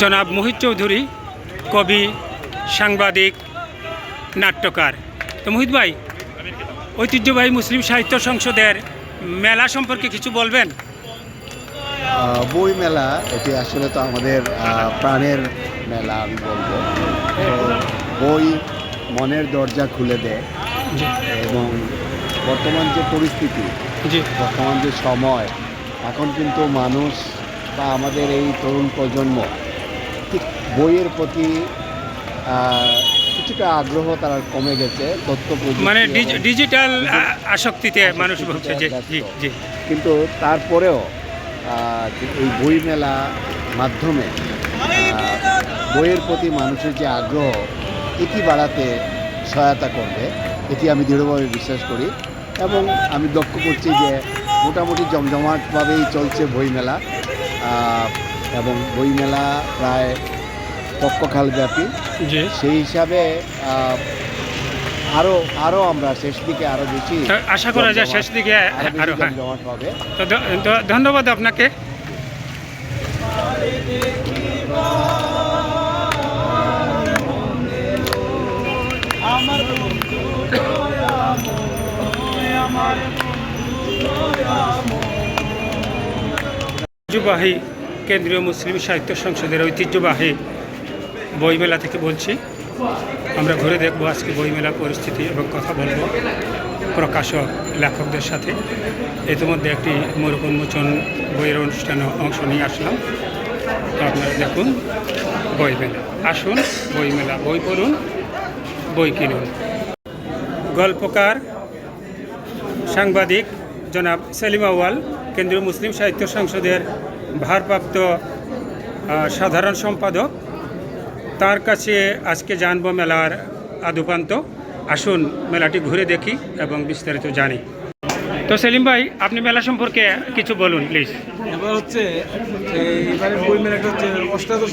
জনাব মোহিত চৌধুরী কবি সাংবাদিক নাট্যকার। তো মোহিত ভাই ঐতিহ্যবাহী মুসলিম সাহিত্য সংসদের মেলা সম্পর্কে কিছু বলবেন? বই মেলা এটি আসলে তো আমাদের প্রাণের মেলা আমি বলব। বই মনের দরজা খুলে দেয়। এবং বর্তমান যে পরিস্থিতি বর্তমান যে সময় এখন কিন্তু মানুষ বা আমাদের এই তরুণ প্রজন্ম ঠিক বইয়ের প্রতি কিছুটা আগ্রহ তারা কমে গেছে তথ্য মানে ডিজিটাল আসক্তিতে মানুষ ভুগছে কিন্তু তারপরেও এই বই মেলা মাধ্যমে বইয়ের প্রতি মানুষের যে আগ্রহ এটি বাড়াতে সহায়তা করবে এটি আমি দৃঢ়ভাবে বিশ্বাস করি। এবং আমি লক্ষ্য করছি যে মোটামুটি জমজমাটভাবেই চলছে বইমেলা এবং বইমেলা প্রায় পক্ষকালব্যাপী সেই হিসাবে আরও আরও আমরা শেষ দিকে আরও বেশি আশা করা যায় শেষ দিকে আরও হ্যাঁ। ধন্যবাদ আপনাকে। ঐতিহ্যবাহী কেন্দ্রীয় মুসলিম সাহিত্য সংসদের ঐতিহ্যবাহী বইমেলা থেকে বলছি। আমরা ঘুরে দেখব আজকে বইমেলা পরিস্থিতি এবং কথা বলব প্রকাশক, লেখকদের সাথে। ইতিমধ্যে একটি মরুক উন্মোচন বইয়ের অনুষ্ঠানে অংশ নিয়ে আসলাম। তো আপনারা দেখুন বইমেলা। আসুন বইমেলা, বই পড়ুন, বই কিনুন। গল্পকার, সাংবাদিক জনাব সেলিম আউয়াল, কেন্দ্রীয় মুসলিম সাহিত্য সংসদের ভারপ্রাপ্ত সাধারণ সম্পাদক, তার কাছে আজকে জানব মেলার আদুপান্ত। আসুন, মেলাটি ঘুরে দেখি এবং বিস্তারিত জানি। তো সেলিম ভাই আপনি মেলা সম্পর্কে কিছু বলুন প্লিজ এবার হচ্ছে এবারে বই মেলাটা হচ্ছে অষ্টাদশ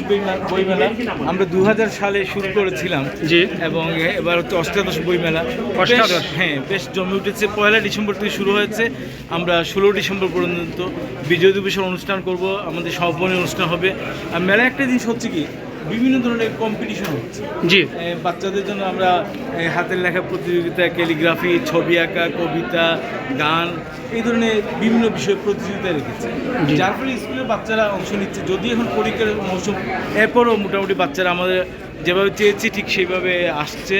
বই মেলা আমরা দু হাজার সালে শুরু করেছিলাম। জি। এবং এবার হচ্ছে অষ্টাদশ বই মেলা অষ্টাদশ? হ্যাঁ বেশ জমে উঠেছে। পয়লা ডিসেম্বর থেকে শুরু হয়েছে। আমরা ষোলো ডিসেম্বর পর্যন্ত বিজয় দিবসের অনুষ্ঠান করব। আমাদের সমাপনী অনুষ্ঠান হবে। আর মেলা একটা জিনিস হচ্ছে কি বিভিন্ন ধরনের কম্পিটিশন হচ্ছে। জি। বাচ্চাদের জন্য আমরা হাতের লেখা প্রতিযোগিতা ক্যালিগ্রাফি ছবি আঁকা কবিতা গান এই ধরনের বিভিন্ন বিষয়ে প্রতিযোগিতা রেখেছে। যার ফলে স্কুলের বাচ্চারা অংশ নিচ্ছে। যদি এখন পরীক্ষার মৌসুম এরপরও মোটামুটি বাচ্চারা আমাদের যেভাবে চেয়েছি ঠিক সেইভাবে আসছে।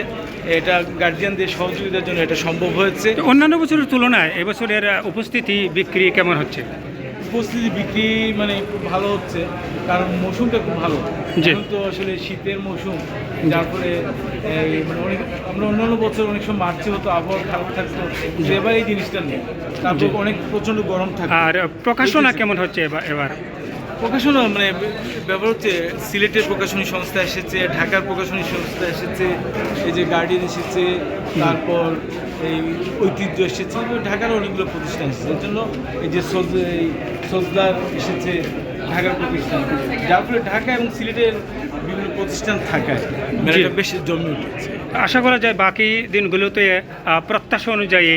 এটা গার্জিয়ানদের সহযোগিতার জন্য এটা সম্ভব হয়েছে। অন্যান্য বছরের তুলনায় এবছরের উপস্থিতি বিক্রি কেমন হচ্ছে? উপস্থিতি বিক্রি মানে খুব ভালো হচ্ছে কারণ মৌসুমটা খুব ভালো। এখন তো আসলে শীতের মৌসুম যার ফলে মানে অনেক আমরা অন্যান্য বছর অনেক সময় মার্চে হতো আবহাওয়া খারাপ থাকতো এবার এই জিনিসটা নেই। তারপর। অনেক প্রচণ্ড গরম থাকে। আর প্রকাশনা কেমন হচ্ছে এবার এবার? প্রকাশনা মানে ব্যাপার হচ্ছে সিলেটের প্রকাশনী সংস্থা এসেছে ঢাকার প্রকাশনী সংস্থা এসেছে এই যে গার্ডিয়ান এসেছে তারপর এই ঐতিহ্য এসেছে ঢাকার অনেকগুলো প্রতিষ্ঠান এসেছে। এর জন্য এই যে সজ এই সজদার এসেছে ঢাকার প্রতিষ্ঠান। যার ফলে ঢাকা এবং সিলেটের বিভিন্ন প্রতিষ্ঠান থাকায় মেলাটা বেশ জমে উঠেছে। আশা করা যায় বাকি দিনগুলোতে প্রত্যাশা অনুযায়ী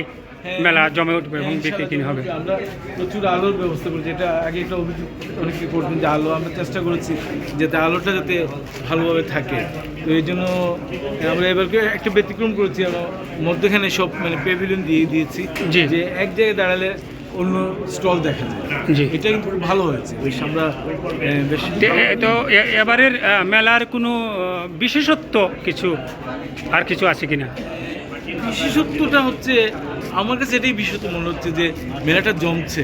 মেলা জমে উঠবে এবং হ্যাঁ, বিক্রি কিনে হবে। আমরা প্রচুর আলোর ব্যবস্থা করেছি। এটা আগে একটা অভিযোগ অনেকে করতেন যে আলো আমরা চেষ্টা করেছি যাতে আলোটা যাতে ভালোভাবে থাকে। তো এই জন্য আমরা এবারকে একটা ব্যতিক্রম করেছি। আমরা মধ্যখানে সব মানে পেভিলিয়ন দিয়ে দিয়েছি। যে এক জায়গায় দাঁড়ালে অন্য স্টল দেখা যায়। জি। এটা কিন্তু ভালো হয়েছে। বেশ আমরা বেশ তো এবারের মেলার কোনো বিশেষত্ব কিছু আর কিছু আছে কিনা? বিশেষত্বটা হচ্ছে আমার কাছে এটাই বিশেষত্ব মনে হচ্ছে যে মেলাটা জমছে।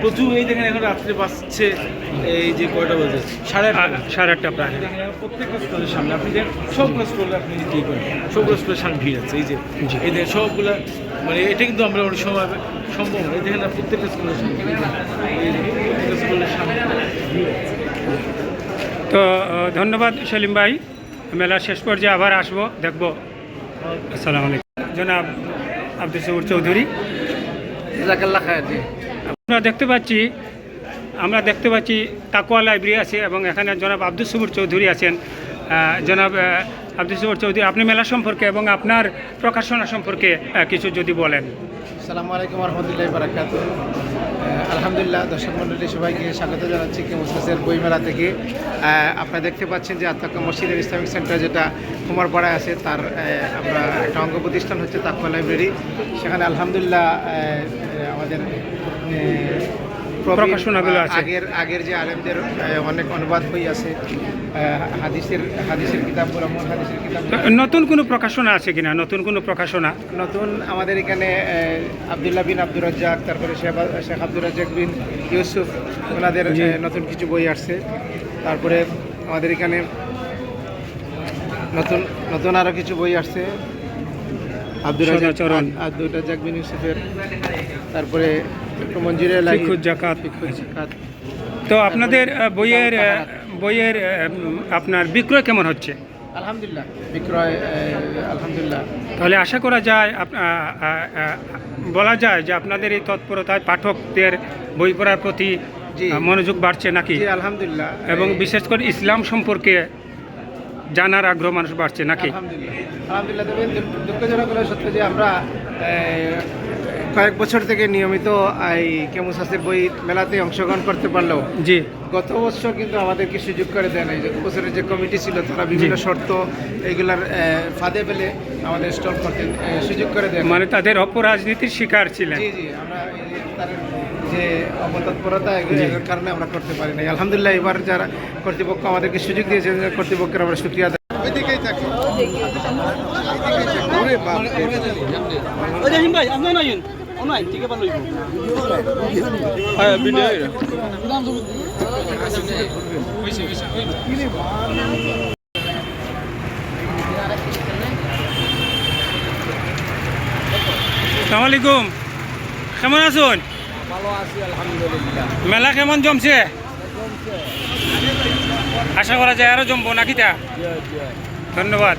প্রচুর এই দেখেন এখন রাত্রে বাজছে এই যে কয়টা বাজে? সাড়ে আটটা। সাড়ে আটটা প্রায়। প্রত্যেকটা স্টলের সামনে আপনি দেখেন সবগুলো স্টলে আপনি কি করেন সবগুলো সামনে ভিড় আছে এই যে। এই দেখেন সবগুলা মানে এটা কিন্তু আমরা অনেক সময় সম্ভব এই দেখেন না প্রত্যেকটা স্কুলের সামনে প্রত্যেকটা স্কুলের সামনে তো ধন্যবাদ সেলিম ভাই। মেলা শেষ পর্যায়ে আবার আসব দেখব। আসসালামু আলাইকুম। জনাব আব্দুল সবুর চৌধুরী। জাকাল্লা খায় জি। আমরা দেখতে পাচ্ছি আমরা দেখতে পাচ্ছি তাকুয়া লাইব্রেরি আছে এবং এখানে জনাব আব্দুল সবুর চৌধুরী আছেন। জনাব আব্দুল সবুর চৌধুরী আপনি মেলা সম্পর্কে এবং আপনার প্রকাশনা সম্পর্কে কিছু যদি বলেন। সালামু আলাইকুম রহমতুল্লাহ বারাকাত আলহামদুলিল্লাহ দর্শক মন্ডলী সবাইকে স্বাগত জানাচ্ছি কে কেমসের বইমেলা থেকে। আপনারা দেখতে পাচ্ছেন যে আত্মাক্কা মসজিদের ইসলামিক সেন্টার যেটা কুমারপাড়ায় আছে তার আমরা একটা অঙ্গ প্রতিষ্ঠান হচ্ছে তাকুয়া লাইব্রেরি। সেখানে আলহামদুলিল্লাহ আমাদের প্রকাশনাগুলো আগের আগের যে আলেমদের অনেক অনুবাদ বই আছে। হাদিসের হাদিসের কিতাবগুলো মূল হাদিসের কিতাব নতুন কোনো প্রকাশনা আছে কিনা? নতুন কোনো প্রকাশনা? নতুন আমাদের এখানে আবদুল্লাহ বিন আব্দুর রাজ্জাক তারপরে শেখ শেখ আব্দুর রাজ্জাক বিন ইউসুফ ওনাদের নতুন কিছু বই আসছে। তারপরে আমাদের এখানে নতুন নতুন আরও কিছু বই আসছে। আব্দুর রাজ্জাক সদাচরণ। আব্দুর রাজ্জাক বিন ইউসুফের। তারপরে একটু মঞ্জুরে লাগে। ফিকুজ জাকাত। তো আপনাদের বইয়ের বইয়ের আপনার বিক্রয় কেমন হচ্ছে? আলহামদুলিল্লাহ বিক্রয় আলহামদুলিল্লাহ। তাহলে আশা করা যায় বলা যায় যে আপনাদের এই তৎপরতায় পাঠকদের বই পড়ার প্রতি মনোযোগ বাড়ছে নাকি? আলহামদুলিল্লাহ। এবং বিশেষ করে ইসলাম সম্পর্কে জানার আগ্রহ মানুষ বাড়ছে নাকি? আলহামদুলিল্লাহ। আলহামদুলিল্লাহ তবে দুঃখজনক হলো সত্য যে আমরা কয়েক বছর থেকে নিয়মিত এই কেমুসাসের বই মেলাতে অংশগ্রহণ করতে পারলেও জি গত বছর কিন্তু আমাদেরকে সুযোগ করে দেয় নাই যে বছরের যে কমিটি ছিল তারা বিভিন্ন শর্ত এগুলার ফাঁদে পেলে আমাদের স্টল করতে সুযোগ করে দেয় মানে তাদের অপরাজনীতির শিকার ছিলেন জি জি আমরা এই যে অপতৎপরতা এগুলোর কারণে আমরা করতে পারি নাই আলহামদুলিল্লাহ এবার যারা কর্তৃপক্ষ আমাদেরকে সুযোগ দিয়েছে কর্তৃপক্ষের আমরা সুক্রিয়া ভাই আপনি নাইন নাই ঠিক আছে হ্যাঁ ভিডিও সালাম আলাইকুম কেমন আছেন? ভালো আছি আলহামদুলিল্লাহ। মেলা কেমন জমছে? আশা করা যায় আরও জমবো নাকি তা? ধন্যবাদ।